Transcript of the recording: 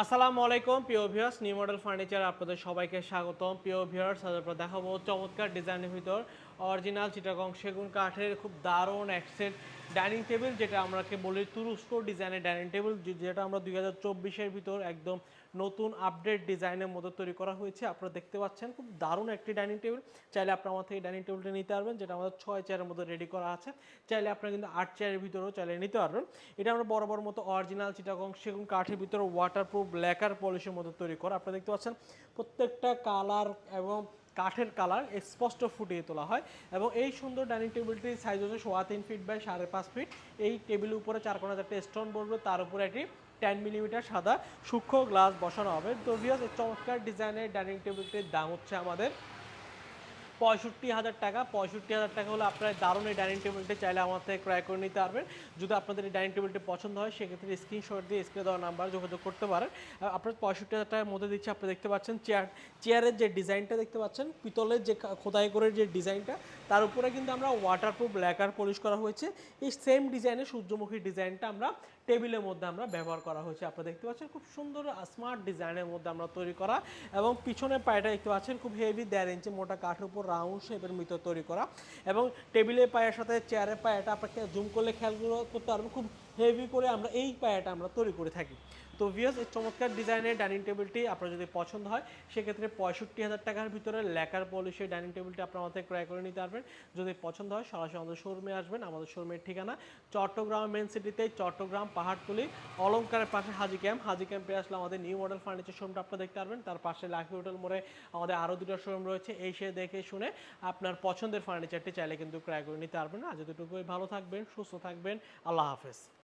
আসসালামু আলাইকুম, প্রিয় ভিউয়ার্স নিউ মডেল ফার্নিচার আপনাদের সবাইকে স্বাগতম। প্রিয় ভিউয়ার্স আমরা দেখাবো চমৎকার ডিজাইনের ভিতর অরিজিনাল চিটাগং সেগুন কাঠের খুব দারুণ অ্যাক্সেন্ট ডাইনিং টেবিল, যেটা আমরাকে বলি তুরস্ক ডিজাইনের ডাইনিং টেবিল যেটা আমরা দুই হাজার চব্বিশের ভিতর একদম নতুন আপডেট ডিজাইনের মধ্যে তৈরি করা হয়েছে। আপনারা দেখতে পাচ্ছেন খুব দারুণ একটি ডাইনিং টেবিল। চাইলে আপনার আমার থেকে ডাইনিং টেবিলটা নিতে পারবেন, যেটা আমাদের ছয় চেয়ারের মধ্যে রেডি করা আছে। চাইলে আপনারা কিন্তু আট চেয়ারের ভিতরেও চাইলে নিতে পারবেন। এটা আমরা বড় বড় মতো অরিজিনাল চিটাগং সেগুন কাঠের ভিতরে ওয়াটারপ্রুফ ব্ল্যাকার পলিশের মধ্যে তৈরি করা। আপনারা দেখতে পাচ্ছেন প্রত্যেকটা কালার এবং কাঠের কালার স্পষ্ট ফুটিয়ে তোলা হয় এবং এই সুন্দর ডাইনিং টেবিলটির সাইজ হচ্ছে সোয়া তিন ফিট বাই সাড়ে পাঁচ ফিট এই টেবিলের উপরে চার কোনা চারটে স্টোন বলবে তার উপরে একটি টেন মিলিমিটার সাদা সূক্ষ্ম গ্লাস বসানো হবে। তো এই চমৎকার ডিজাইনের ডাইনিং টেবিলটির দাম হচ্ছে আমাদের পঁয়ষট্টি হাজার টাকা, পঁয়ষট্টি হাজার টাকা হলে আপনারা দারুণ এই ডাইনিং টেবিলটি চাইলে আমার থেকে ক্রয় করে নিতে পারবেন। যদি আপনাদের এই ডাইনিং টেবিলটি পছন্দ হয়, সেক্ষেত্রে স্ক্রিনশট দিয়ে স্ক্রিনে দেওয়া নাম্বার যোগাযোগ করতে পারেন। আপনার পঁয়ষট্টি হাজার টাকার মধ্যে দিচ্ছে, আপনি দেখতে পাচ্ছেন চেয়ার চেয়ারের যে ডিজাইনটা দেখতে পাচ্ছেন, পিতলের যে খোদাই করে যে ডিজাইনটা তার উপরে কিন্তু আমরা ওয়াটারপ্রুফ ব্ল্যাকার পলিশ করা হয়েছে। এই সেম ডিজাইনের সূর্যমুখী ডিজাইনটা আমরা টেবিলের মধ্যে আমরা ব্যবহার করা হয়েছে। আপনারা দেখতে পাচ্ছেন খুব সুন্দর স্মার্ট ডিজাইনের মধ্যে আমরা তৈরি করা এবং পিছনের পায়েটা দেখতে পাচ্ছেন খুব হেভি দেড় ইঞ্চি মোটা কাঠের উপর রাউন্ড শেপের মতো তৈরি করা এবং টেবিলের পায়ের সাথে চেয়ারের পায়েটা আপনাকে জুম করলে খেয়ালগুলো করতে পারবেন, খুব হেভি করে আমরা এই পায়াটা আমরা তৈরি করে থাকি। তো ভিএস এই চমৎকার ডিজাইনের ডাইনিং টেবিলটি আপনার যদি পছন্দ হয়, সেক্ষেত্রে পঁয়ষট্টি হাজার টাকার ভিতরে লেকার পলিশের ডাইনিং টেবিলটি আপনার আমাদের ক্রয় করে নিতে পারবেন। যদি পছন্দ হয়, সরাসরি আমাদের শোরুমে আসবেন। আমাদের শোরুমের ঠিকানা চট্টগ্রাম মেন সিটিতে চট্টগ্রাম পাহাড়তলি অলঙ্কারের পাশে হাজি ক্যাম্প হাজি ক্যাম্পে আসলে আমাদের নিউ মডেল ফার্নিচার শোরুমটা আপনারা দেখতে পারবেন। তার পাশে লাকি হোটেল মোড়ে আমাদের আরও দুটো শোরুম রয়েছে। এই সে দেখে শুনে আপনার পছন্দের ফার্নিচারটি চাইলে কিন্তু ক্রয় করে নিতে পারবেন। আজ এতটুকুই ভালো থাকবেন, সুস্থ থাকবেন, আল্লাহ হাফেজ।